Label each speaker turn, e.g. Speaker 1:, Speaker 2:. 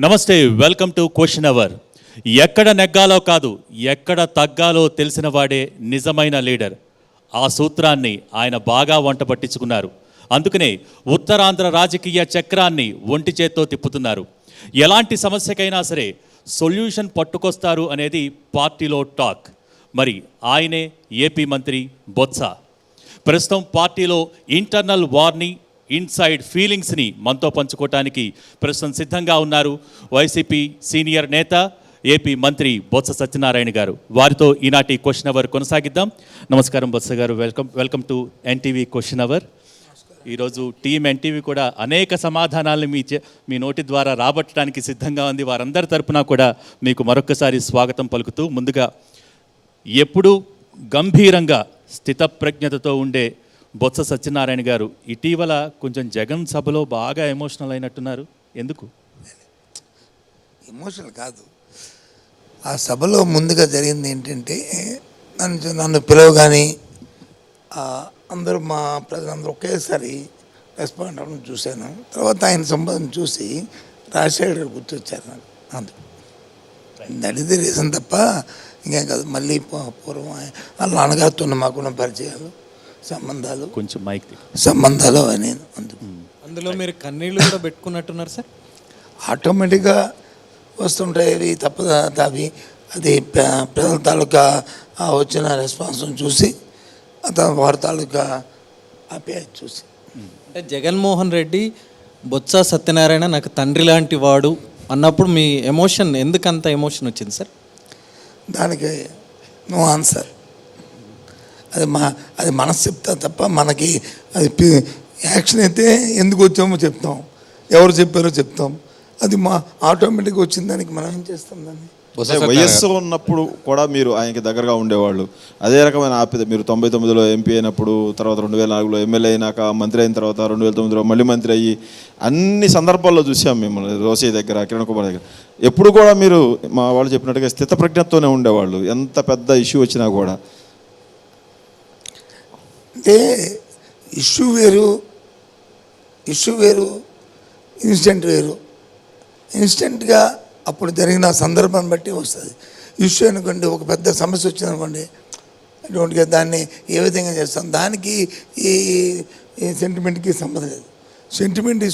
Speaker 1: నమస్తే welcome to question hour. ఎక్కడ నెగ్గాలో కాదు ఎక్కడ తగ్గాలో తెలిసిన వాడే నిజమైన లీడర్. ఆ సూత్రాన్ని ఆయన బాగా వంట పట్టించుకున్నారు. అందుకనే ఉత్తరాంధ్ర రాజకీయ చక్రాన్ని ఒంటి చేత్తో తిప్పుతున్నారు. ఎలాంటి సమస్యకైనా సరే సొల్యూషన్ పట్టుకొస్తారు అనేది పార్టీలో టాక్. మరి ఆయనే ఏపీ మంత్రి బొత్స. ప్రస్తుతం పార్టీలో ఇంటర్నల్ వార్ని ఇన్సైడ్ ఫీలింగ్స్ని మనతో పంచుకోవటానికి ప్రస్తుతం సిద్ధంగా ఉన్నారు వైసీపీ సీనియర్ నేత ఏపీ మంత్రి బొత్స సత్యనారాయణ గారు. వారితో ఈనాటి క్వశ్చన్ అవర్ కొనసాగిద్దాం. నమస్కారం Botsa garu. Welcome welcome to NTV question hour. ఈరోజు టీం ఎన్టీవీ కూడా అనేక సమాధానాలను మీ చే- మీ నోటి ద్వారా రాబట్టడానికి సిద్ధంగా ఉంది. వారందరి తరపున కూడా మీకు మరొకసారి స్వాగతం పలుకుతూ ముందుగా ఎప్పుడూ గంభీరంగా స్థితప్రజ్ఞతతో ఉండే బొత్స సత్యనారాయణ గారు ఇటీవల కొంచెం జగన్ సభలో బాగా ఎమోషనల్ అయినట్టున్నారు. ఎందుకు?
Speaker 2: ఎమోషనల్ కాదు. ఆ సభలో ముందుగా జరిగింది ఏంటంటే నన్ను నన్ను పిలవగానే అందరూ మా ప్రజలందరూ ఒకేసారి రెస్పాండ్ అవ్వడం చూశాను. తర్వాత ఆయన సంబంధం చూసి రాజశేఖర్ గారు గుర్తొచ్చారు నాకు. అందుకు దట్ రీజన్ తప్ప ఇంకేం కాదు. మళ్ళీ పూ- పూర్వం వాళ్ళ నాన్నగారితో మాకున్న పరిచయాలు. సంబంధాలు.
Speaker 1: కొంచెం మైక్
Speaker 2: సంబంధాలు అని
Speaker 3: అందులో మీరు కన్నీళ్ళు కూడా పెట్టుకున్నట్టున్నారు సార్?
Speaker 2: ఆటోమేటిక్గా వస్తుంటాయి. అవి తప్పదా. అవి అది ప్ర- ప్రజల తాలూకా వచ్చిన రెస్పాన్స్ చూసి అతను వారి తాలూకా ఆప్యాయత చూసి.
Speaker 3: అంటే జగన్మోహన్ రెడ్డి బొత్స సత్యనారాయణ నాకు తండ్రి లాంటి వాడు అన్నప్పుడు మీ ఎమోషన్ ఎందుకు అంత ఎమోషన్ వచ్చింది సార్?
Speaker 2: దానికి నో ఆన్సర్. అది మా అది మనసు చెప్తా తప్ప మనకి అది యాక్షన్ అయితే ఎందుకు వచ్చామో చెప్తాం. ఎవరు చెప్పారో చెప్తాం. అది మా ఆటోమేటిక్గా వచ్చిన దానికి మనం ఏం చేస్తాం దాన్ని?
Speaker 4: వయస్సు ఉన్నప్పుడు కూడా మీరు ఆయనకి దగ్గరగా ఉండేవాళ్ళు. అదే రకమైన ఆప్యత మీరు తొంభై తొమ్మిదిలో ఎంపీ అయినప్పుడు తర్వాత రెండు వేల నాలుగులో ఎమ్మెల్యే అయినాక మంత్రి అయిన తర్వాత రెండు వేల తొమ్మిదిలో మళ్ళీ మంత్రి అయ్యి అన్ని సందర్భాల్లో చూసాం మిమ్మల్ని రోసయ్య దగ్గర కిరణ్ కుమార్ దగ్గర. ఎప్పుడు కూడా మీరు మా వాళ్ళు చెప్పినట్టుగా స్థితప్రజ్ఞతతోనే ఉండేవాళ్ళు. ఎంత పెద్ద ఇష్యూ వచ్చినా కూడా.
Speaker 2: అంటే ఇష్యూ వేరు ఇష్యూ వేరు ఇన్సిడెంట్ వేరు. ఇన్స్టెంట్గా అప్పుడు జరిగిన సందర్భాన్ని బట్టి వస్తుంది. ఇష్యూ అనుకోండి ఒక పెద్ద సమస్య వచ్చిందనుకోండి అటువంటిగా దాన్ని ఏ విధంగా చేస్తాం? దానికి ఈ సెంటిమెంట్కి సంబంధం లేదు. సెంటిమెంట్